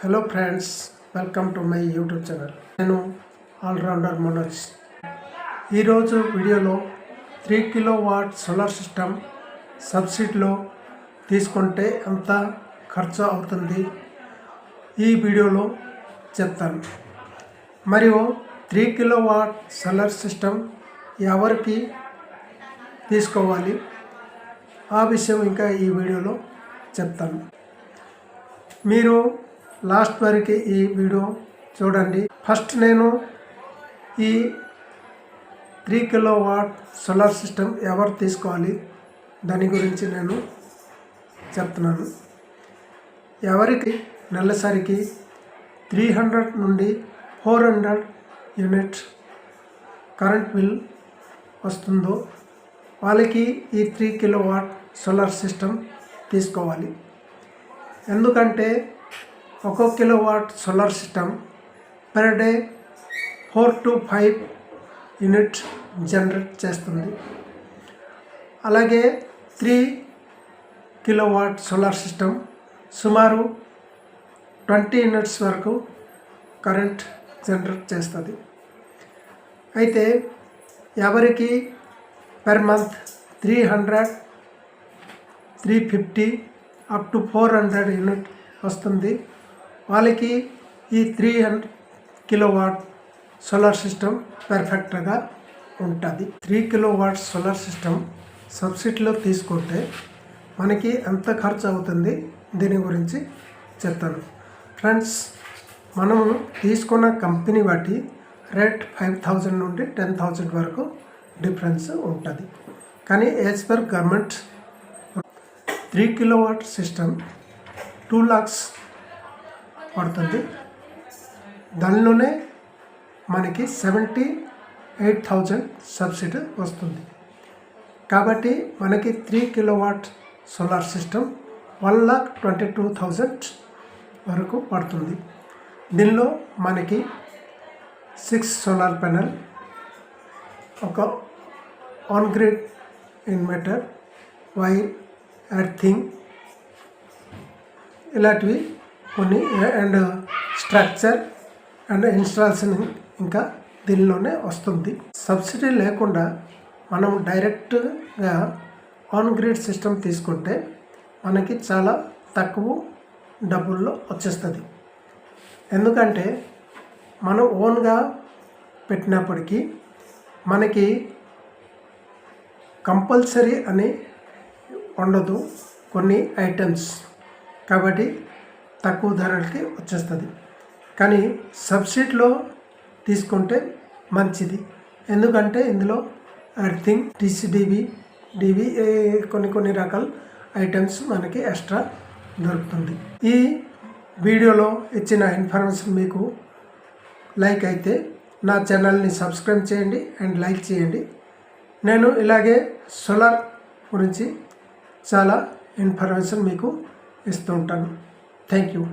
Hello friends welcome to my YouTube channel నేను allrounder Manoj ఈరోజు వీడియోలో three kilo watt solar system సబ్సిడీలో తీసుకుంటే ఎంత ఖర్చు అవుతుంది? ఈ వీడియోలో చెప్తాను. మరియు three kilo watt solar system ఎవరికి తీసుకోవాలి? ఆ విషయం ఇంకా ఈ వీడియోలో చెప్తాను. మీరు లాస్ట్ వరకు ఈ వీడియో చూడండి. ఫస్ట్ నేను ఈ three kilo watt solar system ఎవరు తీసుకోవాలి? దాని గురించి నేను చెప్తున్నాను. ఎవరికి? నెలసరికి త్రీ హండ్రెడ్ నుండి four hundred unit current bill వస్తుందో వాళ్ళకి ఈ three kilo watt solar system తీసుకోవాలి. ఎందుకంటే ఒక kilo watt solar system per day four to five unit generate చేస్తుంది. అలాగే three kilo watt solar system సుమారు ట్వంటీ యూనిట్స్ వరకు కరెంట్ జనరేట్ చేస్తుంది. అయితే ఎవరికి per month three hundred three fifty up to four hundred unit వస్తుంది. వాళ్ళకి ఈ three hundred kilowatt solar system పర్ఫెక్ట్గా ఉంటుంది. Three kilo watt solar system సబ్సిడీలో తీసుకుంటే మనకి ఎంత ఖర్చు అవుతుంది? దీని గురించి చెప్తాను. ఫ్రెండ్స్ మనము తీసుకున్న కంపెనీ బట్టి రేట్ ఫైవ్ థౌజండ్ నుండి టెన్ థౌజండ్ వరకు డిఫరెన్స్ ఉంటుంది. కానీ as per government three kilowatt system two lakhs పడుతుంది. దానిలోనే మనకి సెవెంటీ ఎయిట్ థౌజండ్ సబ్సిడీ వస్తుంది. కాబట్టి మనకి three kilowatt solar system one lakh twenty two thousand వరకు పడుతుంది. దీనిలో మనకి సిక్స్ సోలార్ ప్యానెల్ ఒక on grid inverter wire earthing ఇలాంటివి కొన్ని అండ్ స్ట్రక్చర్ అండ్ ఇన్స్టాల్షన్ ఇంకా దీనిలోనే వస్తుంది. సబ్సిడీ లేకుండా మనం డైరెక్ట్గా ఆన్ గ్రిడ్ సిస్టమ్ తీసుకుంటే మనకి చాలా తక్కువ డబ్బుల్లో వచ్చేస్తుంది. ఎందుకంటే మనం ఓన్గా పెట్టినప్పటికీ మనకి కంపల్సరీ అని ఉండదు కొన్ని ఐటమ్స్ కాబట్టి తక్కువ ధరలకి వచ్చేస్తుంది. కానీ సబ్సిడీలో తీసుకుంటే మంచిది. ఎందుకంటే ఇందులో ఎర్థింగ్ టీసీడీబీ డీబీ కొన్ని కొన్ని రకాల ఐటమ్స్ మనకి ఎక్స్ట్రా దొరుకుతుంది. ఈ వీడియోలో ఇచ్చిన ఇన్ఫర్మేషన్ మీకు లైక్ అయితే నా ఛానల్ని సబ్స్క్రైబ్ చేయండి అండ్ లైక్ చేయండి. నేను ఇలాగే సోలార్ గురించి చాలా ఇన్ఫర్మేషన్ మీకు ఇస్తూ ఉంటాను. Thank you.